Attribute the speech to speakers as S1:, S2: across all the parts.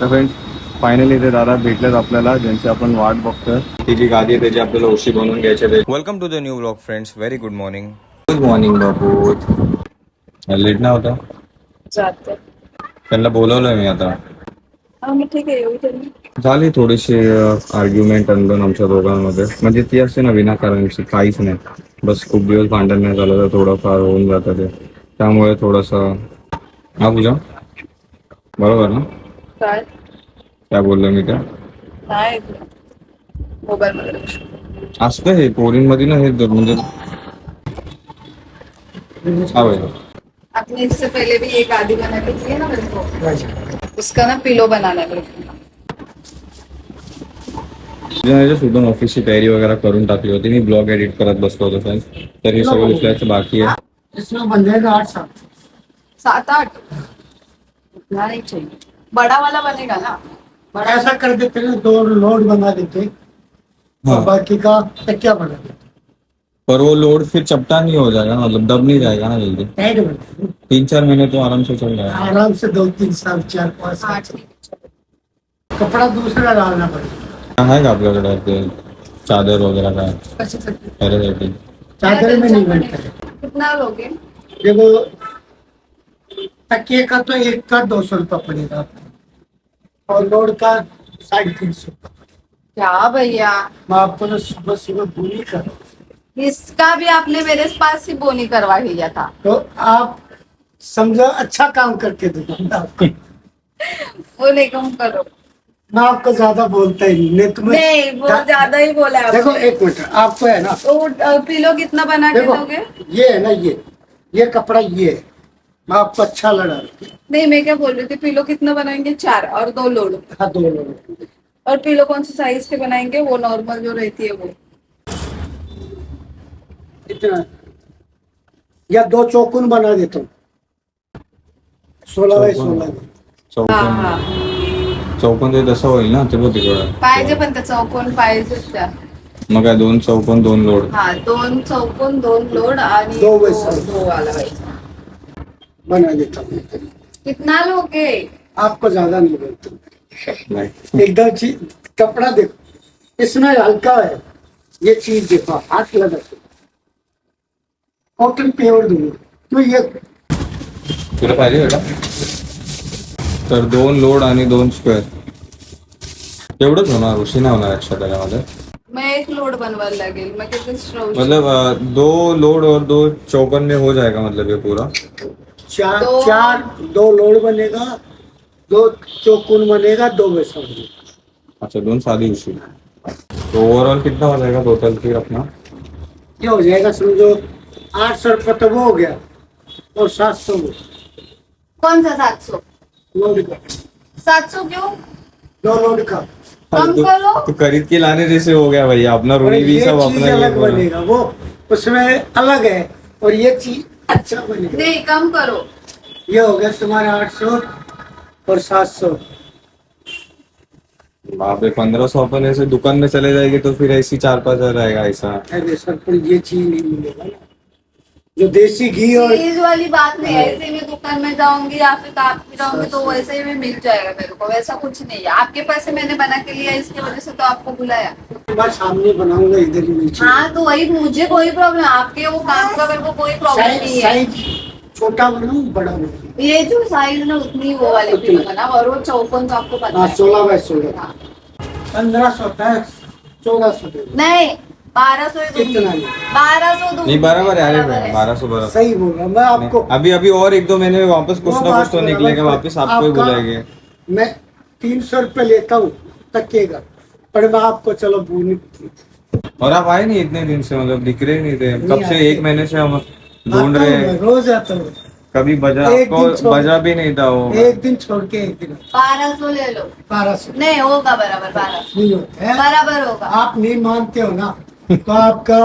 S1: तर friends finally ते दादा भेटलेत आपल्याला ज्यांची आपण वाट बघतोय. ती जी गादी आहे त्याची आपल्याला उशी बनवून घ्यायची welcome to the new blog friends very good morning good morning Babu late ना होता?
S2: जाते.
S1: त्यांना बोलवलंय मी आता.
S2: हा ठीक आहे
S1: झाली थोडीशी आर्ग्युमेंट अनबन आमच्या दोघांमध्ये. म्हणजे ती असते ना विनाकारणची काहीच नाही. बस खूप दिवस भांडण नाही झालं तर थोडंफार होऊन जातं ते. त्यामुळे थोडंसं हा पूजा? बरोबर ना?
S2: काय?
S1: काय बोललो मी त्या
S2: नाही मोबाईल मध्ये लक्ष.
S1: असतं हे पोरींमध्ये ना हे द- म्हणजे भाई
S2: आपने इससे पहले भी एक आदि बना के दिए ना मेरे को उसका ना पिलो बनाना है मेरे को
S1: तुझ्या सुद्धा ऑफिसची तयारी वगैरे करून टाकली होती. मी ब्लॉग एडिट करत बसलो होतो फ्रेंड्स तर हे सगळं उचलायचं बाकी आहे.
S3: इसमें बन जाएगा आठ सात
S2: सात आठ. उतना नहीं चाहिए बड़ा वाला बनेगा ना? बड़ा
S3: ऐसा कर देते हैं दो लोड बना देते
S1: हाँ।
S3: बाकी का तकिया बना देते
S1: पर वो लोड फिर चपटा नहीं हो जाएगा मतलब दब नहीं जाएगा ना जल्दी।
S3: हैं।
S1: तीन चार महीने तो आराम से चल जाएगा।
S3: आराम से दो तीन साल चार पाँच
S2: हाँ
S3: साल कपड़ा दूसरा डालना पड़ेगा।
S1: आहे का आपल्याकडे चादर वगैरह काय
S2: अच्छे
S1: त्याच्यासाठी
S3: चादर में नहीं बनता है।
S2: कितना लोगे?
S3: देखो तकिए का तो एक का दो सौ रुपया पड़ेगा। आपको और लोड का साढ़े तीन सौ
S2: क्या भैया?
S3: मैं आपको तो सुबह सुबह भूली कर
S2: इसका भी आपने मेरे पास ही बोनी करवा दिया था।
S3: तो आप समझो अच्छा काम करके दूँगा आपको।
S2: वो नहीं कम करो।
S3: मैं आपको ज़्यादा बोलता ही नहीं नहीं तुम्हें
S2: नहीं वो ज़्यादा ही बोला है
S3: देखो एक मिनट आपको है ना?
S2: तो पिलो कितना बना के दोगे?
S3: ये है ना ये ये कपड़ा ये है। मैं आपको अच्छा लड़ा
S2: नहीं मैं क्या बोल रही थी? पिलो कितना बनाएंगे? चार और दो लोड।
S3: हाँ दो लोग
S2: और पिलो कौन से साइज के बनाएंगे? वो नॉर्मल जो रहती है वो।
S3: इतना। या दो चौकुन बना देता हूँ। सोलह बाय
S1: चौकोन.
S3: सोलह।
S2: हा हा।
S1: चौकोन ते तसं होईल ना ते बघ तिकडं?
S2: पाहिजे पण त्या चौकोन पाहिजे त्या.
S1: मग काय दोन चौकोन दोन लोड?
S2: हा दोन चौकोन दोन लोड आणि
S3: दो
S2: वाला
S3: बना देता हूँ।
S2: कितना लोगे?
S3: आपको ज़्यादा नहीं बोलता।
S1: नाही।
S3: एकदम चीज़ कपड़ा देखो इसमें हल्का है। ये चीज़ देखो हाथ लगा के। कॉटन प्योर दूँगा तो ये
S1: तुला पाहिजे बेटा तर दोन लोड आणि दोन स्क्वेअर एवढंच होणार उशी नाही होणार एक्स्ट्रा त्याच्यामध्ये
S2: मैं एक लोड बनवायला लागेल मैं
S1: मतलब दो लोड और दो चौकन में हो जाएगा मतलब ये पूरा।
S3: चार
S2: दो-
S3: चार दो लोड बनेगा दो चौकुन बनेगा दो वैसा बनेगा।
S1: अच्छा दोन सादी उशी तो ओवरऑल कितना हो जाएगा टोटल फिर अपना?
S3: ये हो जाएगा समझो आठ सौ रुपये तो वो हो गया और सात सौ वो
S2: कौन सा सात सौ?
S3: लोड का।
S2: सात सौ क्यों?
S3: दो लोड का।
S2: कम
S1: तो,
S2: करो।
S1: तो खरीद के लाने जैसे हो गया भैया अपना
S3: और
S1: भी सब अपना
S3: अलग बनेगा वो उसमें अलग है और ये चीज़ अच्छा बनेगा
S2: नहीं कम करो।
S3: ये हो गया तुम्हारे आठ सौ और सात सौ।
S1: बाबे पंद्रह सौ अपन ऐसे दुकान में चले जाएँगे तो फिर ऐसी चार पाँच हज़ार रहेगा ऐसा।
S3: अरे सर पर ये चीज़ नहीं मिलेगा ना। जो देसी घी और
S2: चीज़ वाली बात नहीं है ऐसे मैं दुकान में जाऊँगी या फिर काम पे जाऊँगी तो वैसे ही मिल जाएगा मेरे को वैसा कुछ नहीं है। आपके पैसे मैंने बना के लिया इसकी वजह से तो आपको बुलाया।
S3: मैं सामने बनाऊँगा इधर ही नीचे
S2: हाँ तो वही मुझे कोई प्रॉब्लम आपके वो काम का मेरे को कोई प्रॉब्लम नहीं है।
S3: साइज़ छोटा बनाऊँ बड़ा बनाऊँ?
S2: ये जो साइज़ ना उतनी वो वाली पिलो बना और वो चौकोन तो आपको पता
S3: हाँ।
S2: है
S3: सोलह बाय सोलह।
S2: हाँ।
S3: पंद्रह सौ है चौदह सौ
S2: नहीं बारह सौ बारह सौ
S1: नहीं बराबर है। बारह सौ बराबर
S3: सही बोल रहा हूँ। मैं आपको
S1: अभी अभी और एक दो महीने में वापस कुछ ना कुछ तो निकलेगा वापस आपको ही बुलाएँगे
S3: मैं तीन सौ रुपये लेता हूँ तकिएगा। पर मैं आपको चलो भूल
S1: और आप आए नहीं इतने दिन से मतलब दिख रहे नहीं थे। कब से एक महीने से हम ढूंढ रहे हैं।
S3: रोज आता हूँ।
S1: कभी बजा आपको बजा भी नहीं था वो।
S3: एक दिन छोड़ के एक दिन
S2: बारह सौ ले लो।
S3: बारह सौ।
S2: नहीं होगा बराबर बारह सौ।
S3: नहीं होता
S2: बराबर होगा।
S3: आप नहीं मानते हो ना। तो आपका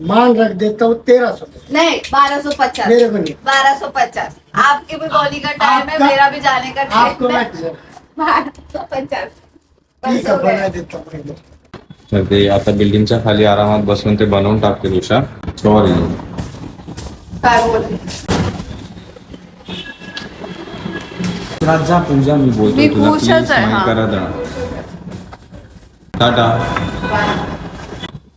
S3: मान रख देता हूँ तेरह सौ।
S2: नहीं बारह सौ पचास।
S3: मेरे को नहीं।
S2: बारह सौ पचास। आपके भी बॉडी का टाइम है मेरा भी जाने का
S3: आपको
S2: टाइम
S3: मैं
S2: है बारह सौ पचास।
S3: ठीक है। बना देता हूँ
S1: तर ते आता बिल्डिंगच्या खाली आरामात बसून ते बनवून टाकते उषा सॉरी
S2: काय बोलते
S1: रात पूजा मी बोलतो
S2: मी
S1: तुला
S2: खुशच
S1: प्लीज़
S2: आहे,
S1: माहित
S2: हा.
S1: करा टाटा।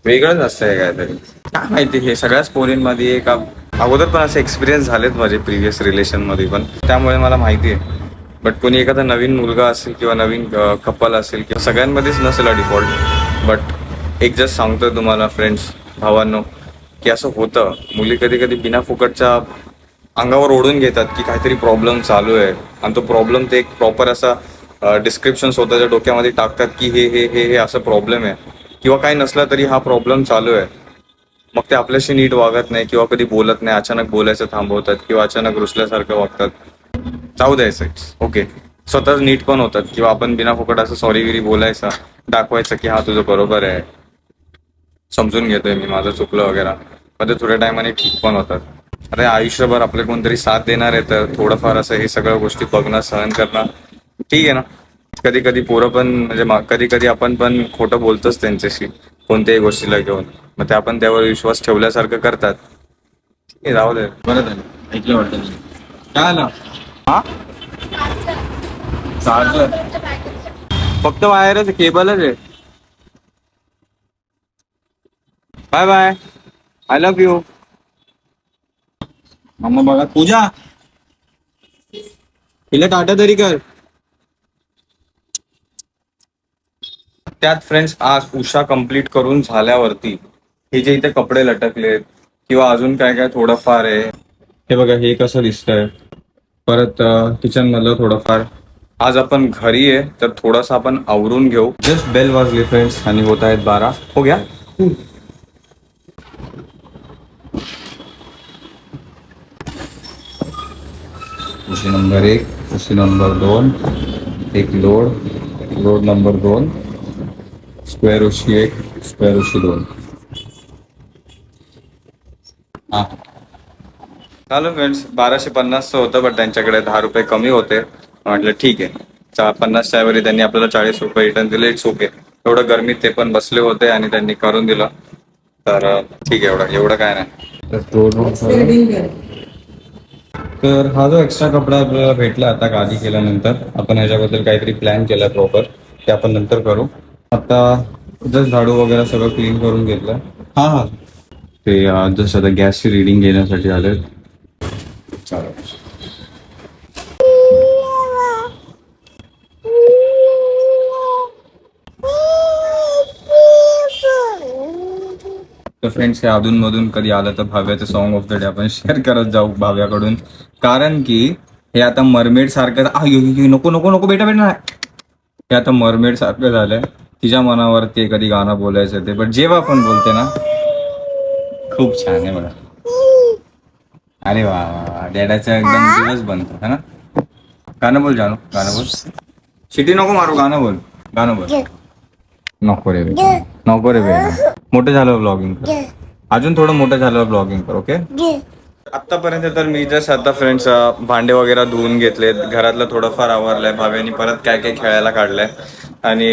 S1: वेगळंच असतंय काहीतरी. काय माहिती हे सगळ्याच पोरींमध्ये एक अगोदर पण असे एक्सपिरियन्स झालेत माझे प्रिव्हियस रिलेशनमध्ये पण. त्यामुळे मला माहिती आहे. बट कोणी एखादा नवीन मुलगा असेल किंवा नवीन कपल असेल किंवा सगळ्यांमध्येच नसेल डिफॉल्ट बट एक जस्ट सांगतोय तुम्हाला फ्रेंड्स भावांनो की असं होतं. मुली कधी कधी बिना फुकटच्या अंगावर ओढून घेतात की काहीतरी प्रॉब्लेम चालू आहे. आणि तो प्रॉब्लेम ते एक प्रॉपर असा डिस्क्रिप्शन स्वतःच्या डोक्यामध्ये टाकतात की हे हे हे हे असं प्रॉब्लेम आहे. किंवा काही नसला तरी हा प्रॉब्लेम चालू आहे. मग ते आपल्याशी नीट वागत नाही किंवा कधी बोलत नाही अचानक बोलायचं थांबवतात किंवा अचानक रुसल्यासारखं वागतात. जाऊ द्यायचं ओके स्वतःच नीट पण होतात किंवा आपण बिना फुकट असं सॉरी गिरी बोलायचं दाखवायचं की हा तुझं बरोबर आहे. समजून घेतोय मी माझं चुकलं वगैरे. पण ते थोड्या टायमाने ठीक पण होतात. अरे आयुष्यभर आपले कोणतरी साथ देणार आहे तर थोडंफार असं हे सगळ्या गोष्टी बघणं सहन करणं ठीक आहे ना? कधी कधी पोरं पण म्हणजे कधी कधी आपण पण खोटं बोलतोच त्यांच्याशी कोणत्याही गोष्टीला घेऊन. मग ते आपण त्यावर विश्वास ठेवल्यासारखं करतात. ठीक आहे राहू दे. बरं झालं. ऐकलं वाटतं मी. काय हा? चार्जर. फक्त वायरच केबलच आहे. Bye bye. I love you mamma बघा पूजा. तिला टाटा तरी कर. त्यात फ्रेंड्स आज उषा कंप्लीट करून झाल्यावरती हे जे इथे कपडे लटकलेत किंवा अजून काय काय थोडंफार आहे हे बघा हे कसं दिसतंय. परत किचन मधलं थोडंफार. आज आपण घरी आहे तर थोडासा आपण आवरून घेऊ. जस्ट बेल वाजली फ्रेंड्स आणि होत आहेत बारा. हो गया उशी नंबर एक उशी नंबर दोन एक लोड लोड नंबर दोन. स्क्वेअर उशी एक स्क्वेअर उशी दोन. हा. चालू फ्रेंड्स बाराशे पन्नासचं होतं बट त्यांच्याकडे दहा रुपये कमी होते. म्हटलं ठीक आहे. पन्नासच्या ऐवजी त्यांनी आपल्याला चाळीस रुपये रिटर्न दिले इट्स ओके एवढं गरमीत ते पण बसले होते आणि त्यांनी करून दिलं. तर ठीक आहे एवढं एवढं काय नाही. तर हा जो एक्स्ट्रा कपडा आपल्याला भेटला आता गादी केल्यानंतर आपण ह्याच्याबद्दल काहीतरी प्लॅन केला प्रॉपर ते आपण नंतर करू. आता जस्ट झाडू वगैरे सगळं क्लीन करून घेतलं. हा हा. ते जस्ट आता गॅसची रिडिंग घेण्यासाठी आले तर फ्रेंड्स हे अधूनमधून कधी आलं तर भाव्याचं सॉन्ग ऑफ द डे आपण शेअर करत जाऊ भाव्याकडून. कारण की हे आता मरमेड सारखं नको नको नको बेटा बेटा. हे आता मरमेड सारखं झालंय. तिच्या मनावर ते कधी गाणं बोलायचं ते पण जेव्हा पण बोलते ना खूप छान आहे बघा. अरे वा डॅडाचा एकदम दिवस बनतो है ना? गाणं बोल जानू गाणं बोल. शिटी नको मारू गाणं बोल गाणं बोल. नको रे. नको रे बेटा. मोठं झालं ब्लॉगिंग कर. अजून थोडं मोठं झालं ब्लॉगिंग कर ओके आतापर्यंत तर मी जस्ट आता फ्रेंड्स भांडे वगैरे धुवून घेतलेत. घरातलं थोडंफार आवरलंय भाव्यानी परत काय काय खेळायला काढलंय. आणि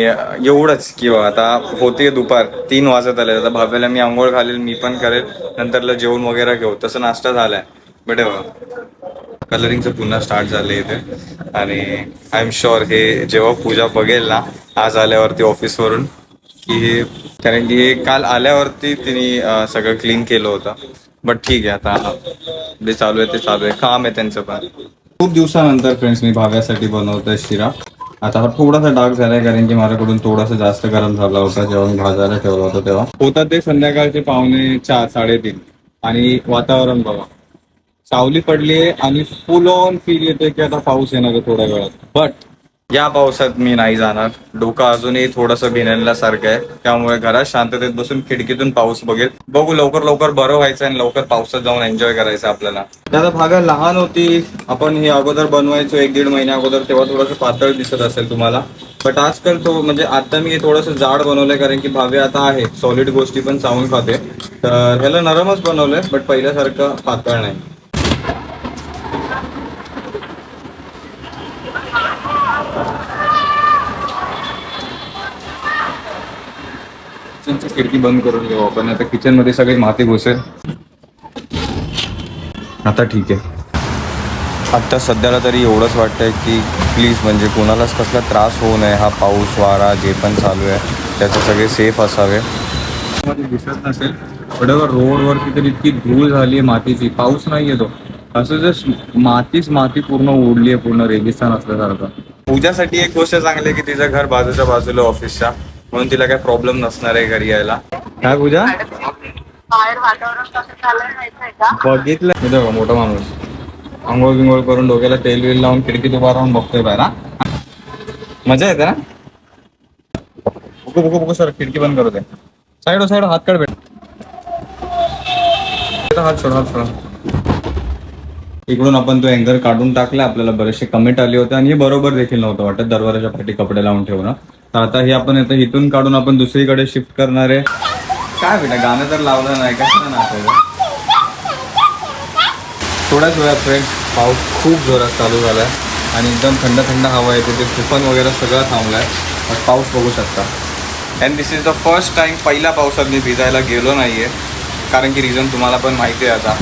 S1: एवढंच किंवा आता होते दुपार तीन वाजत आले आता भाव्याला मी आंघोळ घालेल मी पण करेल. नंतरला जेवण वगैरे घेऊ. तसं नाश्ता झालाय. बट कलरिंगचं पुन्हा स्टार्ट झालं इथे. आणि आय एम शुअर हे जेव्हा पूजा बघेल ना आज आल्यावरती ऑफिसवरून की हे कारण की हे काल आल्यावरती तिने सगळं क्लीन केलं होतं. बट ठीक आहे आता जे चालू आहे ते चालू आहे. काम आहे त्यांचं पण. खूप दिवसानंतर फ्रेंड्स मी भाव्यासाठी बनवतोय शिरा. आता हा थोडासा डार्क झालाय कारण की माझ्याकडून थोडासा जास्त गरम झाला होता जेव्हा मी भाजायला ठेवला होता तेव्हा. होता ते संध्याकाळचे पावणे चार साडेतीन. आणि वातावरण बघा. सावली पडली आणि फुल ऑन फील येते की आता पाऊस येणार आहे थोड्या वेळात. बट या पावसात मी नाही जाणार. डोकं अजूनही थोडंसं भिनल्यासारखं आहे. त्यामुळे घरात शांततेत बसून खिडकीतून पाऊस बघेल. बघू लवकर लवकर बरं व्हायचं आणि लवकर पावसात जाऊन एन्जॉय करायचं आपल्याला. दादा भागा लहान होती. आपण हे अगोदर बनवायचो एक दीड महिन्या अगोदर तेव्हा थोडंसं पातळ दिसत असेल तुम्हाला. बट आजकाल तो म्हणजे आता मी हे थोडंसं जाड बनवलंय कारण की भावे आता आहे. सॉलिड गोष्टी पण चावून खाते. तर ह्याला नरमच बनवलंय बट पहिल्यासारखं पातळ नाही. खिडकी बंद करून घेऊ आपण. आता किचनमध्ये सगळी माती घुसेल. आता ठीक आहे. आत्ता सध्याला तरी एवढंच वाटतंय की प्लीज म्हणजे कोणालाच कसला त्रास होऊ नये. हा पाऊस वारा जे पण चालू आहे त्याचे सगळे सेफ असावे. दिसत नसेल. बरोबर रोडवरती तर इतकी धूळ झाली आहे मातीची. पाऊस नाही येतो असं जस्ट मातीच माती पूर्ण ओढली आहे पूर्ण रेगिस्तान असल्यासारखं. पूजासाठी एक गोष्ट चांगली आहे की तिचं घर बाजूच्या बाजूला ऑफिसच्या म्हणून तिला काही प्रॉब्लेम नसणार आहे घरी यायला. काय पूजा?
S2: बाहेर वातावरण कसं चाललंय माहितीये का?
S1: बघितलं. बघ, मोठा माणूस. आंघोळ बिंघोळ करून डोक्याला तेल बिल लावून खिडकीत उभा राहून बघतोय बाहेर हा? मजा येते ना? बुकू बुकू बुकू सर खिडकी बंद करू दे. साईड साईड हात काढ भेट हात सोड हात सोड. इकडून आपण तो अँगर काढून टाकला आपल्याला बरेचसे कमेंट आले होते आणि हे बरोबर देखील नव्हतं वाटत दरवाजाच्या पाठी कपडे लावून ठेवणं. तर आता हे आपण आता इथून काढून आपण दुसरीकडे शिफ्ट करणार आहे. काय बेटा गाणं तर लावलं नाही कसं नाचायचं थोड्याच वेळात फ्रेंड पाऊस खूप जोरात चालू झाला आहे आणि एकदम थंड थंड हवा येते ते तुफान वगैरे सगळं थांबलं आहे पाऊस बघू शकता. And this is the first time पहिल्या पावसात मी भिजायला गेलो नाही आहे कारण की रिझन तुम्हाला पण माहिती आहे आता.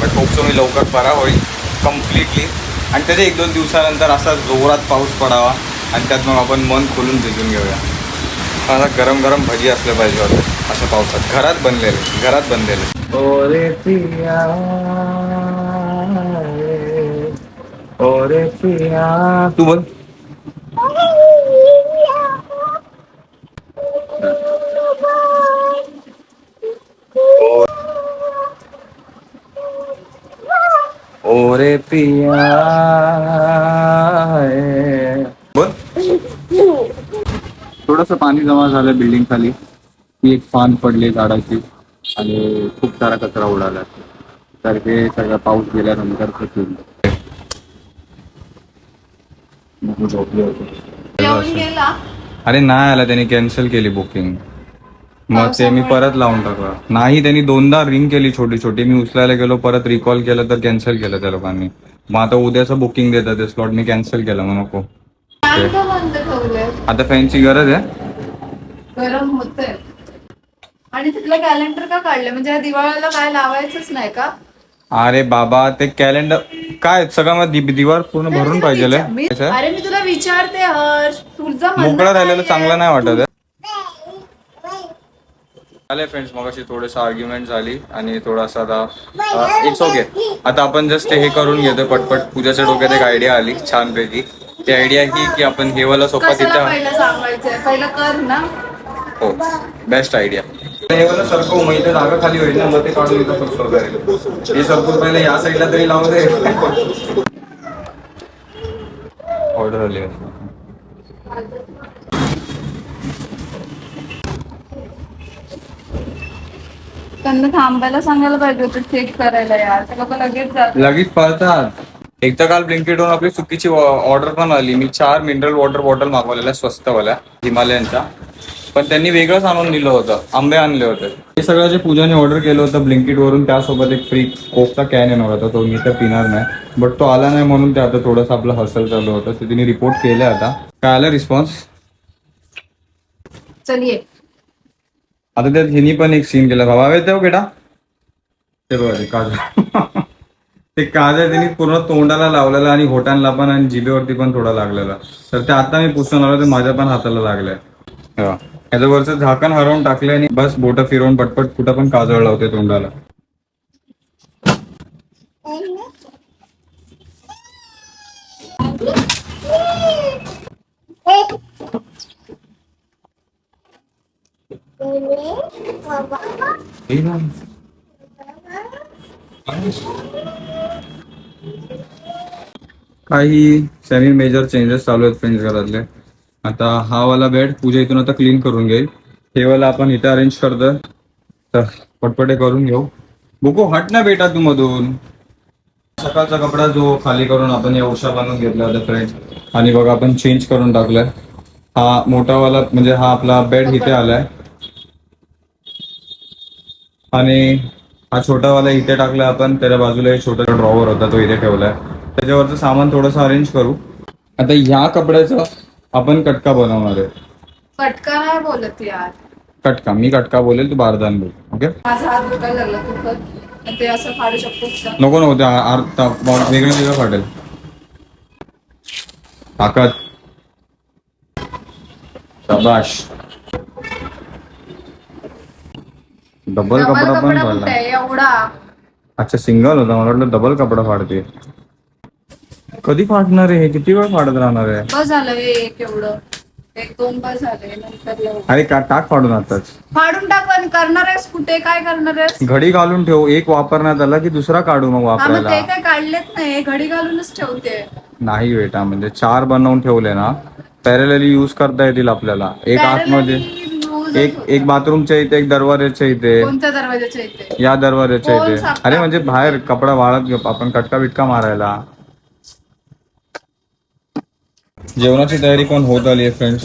S1: बट होपसो मी लवकर बरा होईल कम्प्लिटली आणि त्याच्या एक दोन दिवसानंतर असा जोरात पाऊस पडावा. आणि त्यात मग आपण मन खोलून भिजून घेऊया. आता गरम गरम भजी असले पाहिजे होते अशा पावसात. घरात बनलेले घरात बनलेले. ओरे पिया ओरे पिया. तू बोल. ओरे पिया थोडस पाणी जमा झालं बिल्डिंग खाली. ती एक फान पडली झाडाची आणि खूप सारा कचरा उडाला. तर हे सगळं पाऊस गेल्यानंतर झोपले होते. अरे नाही आला त्यांनी कॅन्सल केली बुकिंग मग ते मी परत लावून टाकलं. नाही त्यांनी दोनदा रिंग केली छोटी छोटी मी उचलायला गेलो परत रिकॉल केलं तर कॅन्सल केलं त्या लोकांनी. मग आता उद्याचं बुकिंग देतात ते स्लॉट मी कॅन्सल केलं मग नको. आता फॅनची गरज आहे.
S2: गरम होतंय. आणि तिथलं कॅलेंडर का काढलं म्हणजे या दिवाळीला काय लावायचंच नाही का?
S1: अरे बाबा ते कॅलेंडर काय सगळं मग दि- दिवार पूर्ण भरून पाहिजे
S2: मी- अरे मी तुला विचारते हर्ष. तुझं म्हणणं
S1: मोकळं राहिलेलं चांगलं? नाही वाटत आहे. आले फ्रेंड्स मग अशी थोडस आर्ग्युमेंट झाली आणि थोडासा आता इट्स ओके आता आपण जस्ट हे करून घेतो पटपट. पूजाच्या डोक्यात एक आयडिया आली छानपैकी. ती आयडिया ही की आपण हे वाला सोफा
S2: कशाला
S1: तिथं
S2: पहिलं सांगायचंय? पहिलं कर ना.
S1: हो बेस्ट आयडिया हे वाला सरकव मग इथे जागा खाली होईल ना मग ते काढून इथं हे पहिले या साईडला तरी लावू दे. ऑर्डर आली.
S2: त्यांना थांबायला सांगायला पाहिजे होतं चेक करायला यार. ते लोक लगेच जात
S1: लगेच पळतात. एक तर काल ब्लिंकेटवरून आपली चुकीची ऑर्डर पण आली. मी चार मिनरल वॉटर बॉटल मागवलेल्या स्वस्तवाल्या हिमालयनच्या पण त्यांनी वेगळंच आणून दिलं होतं. आंबे आणले होते. हे सगळं जे पूजाने ऑर्डर केलं होतं ब्लिंकिट वरून त्यासोबत एक फ्री कोकचा कॅन येणार होता. तो मी तर पिणार नाही. बट तो आला नाही म्हणून ते आता थोडंसं आपलं हसल चालू होतं. ते तिने रिपोर्ट केलं आता. काय आलं रिस्पॉन्स
S2: चलिये
S1: आता त्यात हिनी पण एक सीन केला. बाबा येतो बेटा? ते बघा ते काजल ते काजळ त्यांनी पूर्ण तोंडाला लावलेलं आणि होटांना पण आणि जिभेवरती पण थोडा लागलेला. तर ते आता मी पुसून आलो ते माझ्या पण हाताला लागलंय. हा. याचं वरचं झाकण हरवून टाकलंय आणि बस बोट फिरवून पटपट कुठं पण काजळ लावते तोंडाला. काही सेमी मेजर चेंजेस चालू आहेत फ्रेंड्स घरातले. आता हा वाला बेड पूजा इथून आता क्लीन करून घेईल. हे वाला आपण इथे अरेंज करतोय. तर पटपटे करून घेऊ. बुको हट ना बेटा तू मधून. सकाळचा कपडा जो खाली करून आपण या उशा बांधून घेतला होता फ्रेंड्स आणि बघा आपण चेंज करून टाकलाय. हा मोठावाला म्हणजे हा आपला बेड इथे आलाय. आणि हा छोटावाला इथे टाकला आपण त्याच्या बाजूला एक छोटा ड्रॉवर होता तो इथे ठेवलाय. त्याच्यावरचं सामान थोडंसं अरेंज करू. आता ह्या कपड्याचं आपण कटका बनवणार आहे.
S2: पटका नाही बोलत यार.
S1: कटका मी कटका बोलेल तू बारदान बोल ओके?
S2: माझा हात दुखायला लागला तू कर आणि ते असं फाडू शकतोस का?
S1: नको नको ते आ- आर- ता- वेगळं वेगळं फाटेल. ताकद. शाबाश. डबल
S2: डबल
S1: कपडा पण
S2: कपडा
S1: फाडला
S2: आहे? एवढा.
S1: अच्छा सिंगल होता मला वाटलं डबल कपडा फाडते. कधी फाडणार आहे? हे किती वेळ फाडत राहणार आहे?
S2: बस झालं हे एक एवढं. एक दोन बस झाले नंतर लावू.
S1: अरे का टाक फाडून आताच.
S2: फाडून टाक करणार आहेस कुठे? काय करणार आहेस?
S1: घडी घालून ठेव. एक वापरण्यात आला की दुसरा काढू मग
S2: हा मग ते
S1: वापरायला.
S2: काय काढलेत नाही. घडी घालूनच ठेवते.
S1: नाही बेटा म्हणजे चार बनवून ठेवले ना पॅरेलली युज करता येतील आपल्याला. एक आतमध्ये एक एक बाथरूमच्या इथे एक दरवाजाच्या इथे.
S2: कोणत्या दरवाजाच्या इथे?
S1: या दरवाजाच्या
S2: कोण
S1: इथे.
S2: सापडा?
S1: अरे म्हणजे बाहेर कपडा वाळत घेऊ. आपण कटका बिटका मारायला. जेवणाची तयारी पण होत आली आहे फ्रेंड्स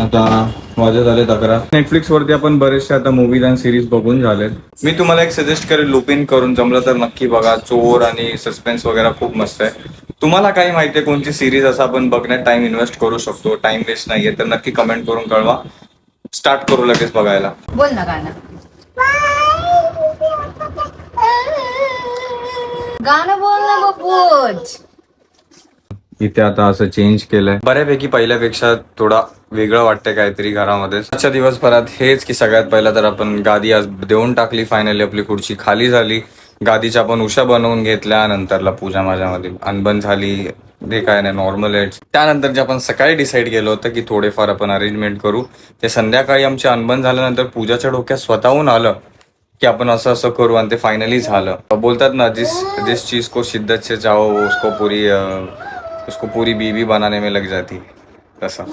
S1: आता वाजत झाले तक्रार नेटफ्लिक्स वरती आपण बरेचसे आता मूवीज आणि सिरीज बघून झालेत. मी तुम्हाला एक सजेस्ट करेल लुपिन करून. जमलं तर नक्की बघा. चोर आणि सस्पेन्स वगैरे खूप मस्त आहे. तुम्हाला काही माहिती आहे कोणती सिरीज असं आपण बघण्यात टाइम इन्व्हेस्ट करू शकतो? टाइम वेस्ट नाहीये तर नक्की कमेंट करून कळवा. स्टार्ट करू लगेच बघायला.
S2: बोल ना गाणं. गाणं बोल ना बबूच
S1: इथे आता असं चेंज केलंय. बऱ्यापैकी पहिल्यापेक्षा थोडा वेगळं वाटतंय काहीतरी घरामध्ये. आजच्या दिवसभरात हेच की सगळ्यात पहिला तर आपण गादी आज देऊन टाकली फायनली आपली खुर्ची खाली झाली. गादीच्या आपण उशा बनवून घेतल्या नंतरला पूजा माझ्यामध्ये अनबन झाली. ते काय नाही नॉर्मल आहे. त्यानंतर जे आपण सकाळी डिसाईड केलं होतं की थोडेफार आपण अरेंजमेंट करू. ते संध्याकाळी आमचे अनबन झाल्यानंतर पूजाच्या डोक्यात स्वतःहून आलं की आपण असं असं करू आणि ते फायनली झालं. बोलतात ना जिस जिस चीज को शिद्दत से जाओ उसको पुरी उसको पूरी बीबी बनाने में लग जाती। तसं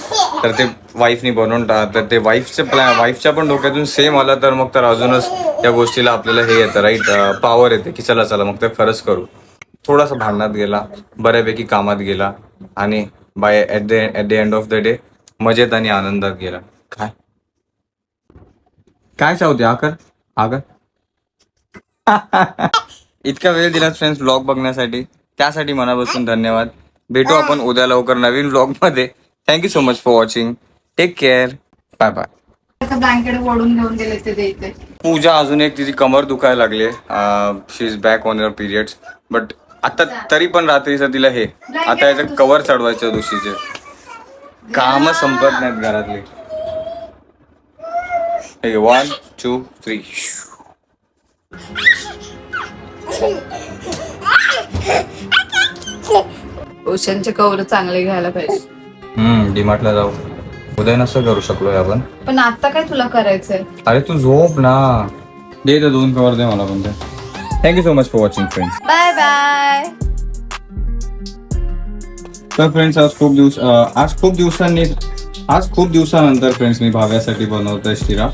S1: तर ते वाईफनी बनवून टाक तर ते वाईफचे प्लॅन वाईफच्या पण डोक्यातून सेम आला तर मग तर अजूनच त्या गोष्टीला आपल्याला हे येतं राईट पॉवर येते की चला चला मग ते खरंच करू. थोडासा भांडणात गेला बऱ्यापैकी कामात गेला आणि by at the at the end of the day मजेत आणि आनंदात गेला. काय? काय चावते आकर? आकर इतका वेळ दिला फ्रेंड्स ब्लॉग बघण्यासाठी. त्यासाठी मनापासून धन्यवाद. भेटू आपण उद्या लवकर नवीन ब्लॉगमध्ये. Thank you so much for watching take care bye bye
S2: blanket ओढून घेऊन गेले ते ते इथे.
S1: पूजा अजून एक तिची कमर दुखायला लागली. She is back on your periods but आता तरी पण रात्रीचं तिला हे. आता याचं कवर चढवायचं दुशीचे काम संपत नाहीत घरातले. वन टू थ्री
S2: ओशनचे कवर चांगले घ्यायला पाहिजे.
S1: हम्म डीमार्टला जाऊ. उद्या नसं करू शकलोय आपण.
S2: पण आता काय तुला करायचंय?
S1: अरे तू झोप ना. दे दोन कवर दे मला पण ते. Thank you so much for watching friends
S2: bye bye
S1: तर फ्रेंड्स आज खूप दिवस अं, आज खूप दिवसांनी आज खूप दिवसानंतर फ्रेंड्स मी भाव्यासाठी बनवतोय शिरा.